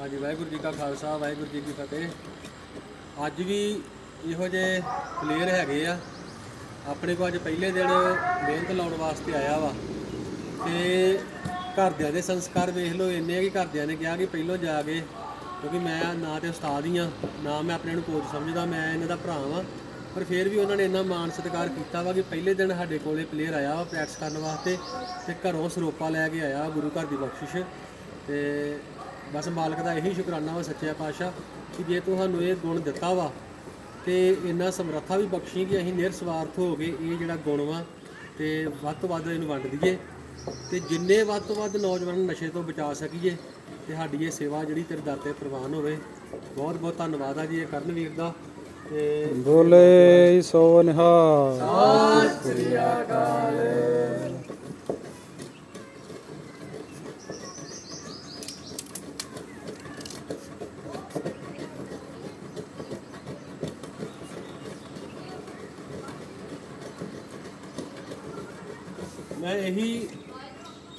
ਹਾਂਜੀ, ਵਾਹਿਗੁਰੂ ਜੀ ਕਾ ਖਾਲਸਾ, ਵਾਹਿਗੁਰੂ ਜੀ ਕੀ ਫਤਿਹ। ਅੱਜ ਵੀ ਇਹੋ ਜਿਹੇ ਪਲੇਅਰ ਹੈਗੇ ਆ। ਆਪਣੇ ਕੋਲ ਅੱਜ ਪਹਿਲੇ ਦਿਨ ਮਿਹਨਤ ਲਾਉਣ ਵਾਸਤੇ ਆਇਆ ਵਾ। ਤੇ ਘਰਦਿਆਂ ਦੇ ਸੰਸਕਾਰ ਵੇਖ ਲਓ, ਇੰਨੇ ਆ ਕਿ ਘਰਦਿਆਂ ਨੇ ਕਿਹਾ ਕਿ ਪਹਿਲੋਂ ਜਾ ਕੇ, ਕਿਉਂਕਿ ਮੈਂ ਨਾ ਤੇ ਉਸਤਾਦ ਹੀ ਆ, ਨਾ ਮੈਂ ਆਪਣੇ ਨੂੰ ਕੋਚ ਸਮਝਦਾ, ਮੈਂ ਇਹਨਾਂ ਦਾ ਭਰਾ ਵਾਂ। ਪਰ ਫਿਰ ਵੀ ਉਹਨਾਂ ਨੇ ਇੰਨਾ ਮਾਣ ਸਤਿਕਾਰ ਕੀਤਾ ਵਾ ਕਿ ਪਹਿਲੇ ਦਿਨ ਸਾਡੇ ਕੋਲੇ ਪਲੇਅਰ ਆਇਆ ਵਾ ਪ੍ਰੈਕਟਿਸ ਕਰਨ ਵਾਸਤੇ ਤੇ ਘਰੋਂ ਸਰੋਪਾ ਲੈ ਕੇ ਆਇਆ ਗੁਰੂ ਘਰ ਦੀ ਬਖਸ਼ਿਸ਼। ਤੇ ਬਸ ਮਾਲਕ ਦਾ ਇਹੀ ਸ਼ੁਕਰਾਨਾ ਵਾ ਸੱਚਿਆ ਪਾਤਸ਼ਾਹ ਕਿ ਜੇ ਤੁਹਾਨੂੰ ਇਹ ਗੁਣ ਦਿੱਤਾ ਵਾ ਤੇ ਇੰਨਾ ਸਮਰੱਥਾ ਵੀ ਬਖਸ਼ੀ ਕਿ ਅਸੀਂ ਨਿਰਸਵਾਰਥ ਹੋ ਕੇ ਇਹ ਜਿਹੜਾ ਗੁਣ ਵਾ ਤੇ ਵੱਧ ਤੋਂ ਵੱਧ ਇਹਨੂੰ ਵੰਡ ਦਈਏ ਤੇ ਜਿੰਨੇ ਵੱਧ ਤੋਂ ਵੱਧ ਨੌਜਵਾਨ ਨਸ਼ੇ ਤੋਂ ਬਚਾ ਸਕੀਏ ਤੇ ਸਾਡੀ ਇਹ ਸੇਵਾ ਜਿਹੜੀ ਤੇਰੇ ਦਰ ਤੇ ਪ੍ਰਵਾਨ ਹੋਵੇ। ਬਹੁਤ ਬਹੁਤ ਧੰਨਵਾਦ ਆ ਜੀ ਇਹ ਕਰਨਵੀਰ ਦਾ ਤੇ ਬੋਲੇ ਸੋ ਨਿਹਾਲ। ਮੈਂ ਇਹੀ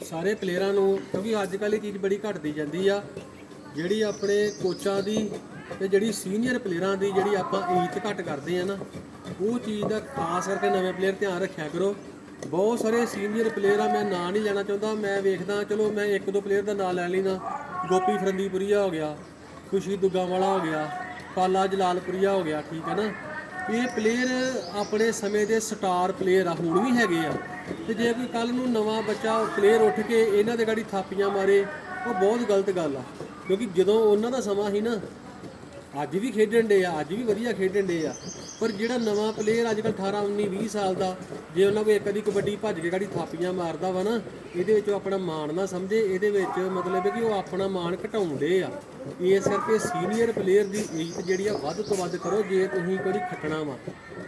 ਸਾਰੇ ਪਲੇਅਰਾਂ ਨੂੰ, ਕਿਉਂਕਿ ਅੱਜ ਕੱਲ੍ਹ ਇਹ ਚੀਜ਼ ਬੜੀ ਘਟਦੀ ਜਾਂਦੀ ਆ, ਜਿਹੜੀ ਆਪਣੇ ਕੋਚਾਂ ਦੀ ਤੇ ਜਿਹੜੀ ਸੀਨੀਅਰ ਪਲੇਅਰਾਂ ਦੀ ਜਿਹੜੀ ਆਪਾਂ ਇੱਜ਼ਤ ਘੱਟ ਕਰਦੇ ਆ ਨਾ, ਉਹ ਚੀਜ਼ ਦਾ ਖਾਸ ਕਰਕੇ ਨਵੇਂ ਪਲੇਅਰ ਧਿਆਨ ਰੱਖਿਆ ਕਰੋ। ਬਹੁਤ ਸਾਰੇ ਸੀਨੀਅਰ ਪਲੇਅਰ ਆ, ਮੈਂ ਨਾਂ ਨਹੀਂ ਲੈਣਾ ਚਾਹੁੰਦਾ, ਮੈਂ ਵੇਖਦਾ, ਚਲੋ ਮੈਂ ਇੱਕ ਦੋ ਪਲੇਅਰ ਦਾ ਨਾਂ ਲੈ ਲੈਣਾ ਗੋਪੀ ਫਰੰਦੀਪੁਰੀਆ ਹੋ ਗਿਆ, ਖੁਸ਼ੀ ਦੁੱਗਾ ਵਾਲਾ ਹੋ ਗਿਆ, ਪਾਲਾ ਜਲਾਲਪੁਰੀਆ ਹੋ ਗਿਆ, ਠੀਕ ਹੈ ਨਾ? ਇਹ ਪਲੇਅਰ ਆਪਣੇ ਸਮੇਂ ਦੇ ਸਟਾਰ ਪਲੇਅਰ ਆ, ਹੁਣ ਵੀ ਹੈਗੇ ਆ। ਤੇ ਜੇ ਕੋਈ ਕੱਲ ਨੂੰ ਨਵਾਂ ਬੱਚਾ ਪਲੇਅਰ ਉੱਠ ਕੇ ਇਹਨਾਂ ਦੇ ਗਾੜੀ ਥਾਪੀਆਂ ਮਾਰੇ, ਉਹ ਬਹੁਤ ਗਲਤ ਗੱਲ ਆ। ਕਿਉਂਕਿ ਜਦੋਂ ਉਹਨਾਂ ਦਾ ਸਮਾਂ ਸੀ ਨਾ, ਅੱਜ ਵੀ ਖੇਡਣ ਦੇ ਆ, ਅੱਜ ਵੀ ਵਧੀਆ ਖੇਡਣ ਦੇ ਆ। ਪਰ ਜਿਹੜਾ ਨਵਾਂ ਪਲੇਅਰ ਅੱਜ ਕੱਲ 18 19 20 ਸਾਲ ਦਾ, ਜੇ ਉਹਨਾਂ ਕੋਈ ਇੱਕ ਅੱਧੀ ਕਬੱਡੀ ਭੱਜ ਕੇ ਗਾੜੀ ਥਾਪੀਆਂ ਮਾਰਦਾ ਵਾ ਨਾ, ਇਹਦੇ ਵਿੱਚ ਉਹ ਆਪਣਾ ਮਾਣ ਨਾ ਸਮਝੇ, ਇਹਦੇ ਵਿੱਚ ਮਤਲਬ ਹੈ ਕਿ ਉਹ ਆਪਣਾ ਮਾਣ ਘਟਾਉਂਦੇ ਆ। ਇਸ ਕਰਕੇ ਸੀਨੀਅਰ ਪਲੇਅਰ ਦੀ ਇੱਜ਼ਤ ਜਿਹੜੀ ਆ ਵੱਧ ਤੋਂ ਵੱਧ ਕਰੋ, ਜੇ ਤੁਸੀਂ ਕੋਈ ਖੱਟਣਾ ਵਾ।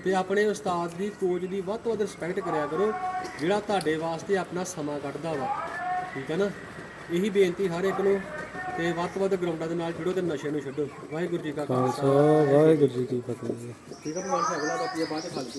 ਤੇ ਆਪਣੇ ਉਸਤਾਦ ਦੀ ਕੋਚ ਦੀ ਵੱਧ ਤੋਂ ਵੱਧ ਰਿਸਪੈਕਟ ਕਰਿਆ ਕਰੋ, ਜਿਹੜਾ ਤੁਹਾਡੇ ਵਾਸਤੇ ਆਪਣਾ ਸਮਾਂ ਕੱਢਦਾ ਵਾ। ਠੀਕ ਹੈ ਨਾ? ਇਹੀ ਬੇਨਤੀ ਹਰ ਇੱਕ ਨੂੰ। ਤੇ ਵੱਧ ਤੋਂ ਵੱਧ ਗਰਾਊਂਡਾਂ ਦੇ ਨਾਲ ਜੁੜੋ ਤੇ ਨਸ਼ੇ ਨੂੰ ਛੱਡੋ। ਵਾਹਿਗੁਰੂ ਜੀ ਕਾ ਖਾਲਸਾ। ਖਾਲਸਾ ਵਾਹਿਗੁਰੂ ਜੀ ਕੀ ਫਤਿਹ। ਠੀਕ ਹੈ ਭਗਵਾਨ ਸਾਗਲਾ ਦਾ ਕੀ ਬਾਅਦ ਚ ਖਾ ਲਈ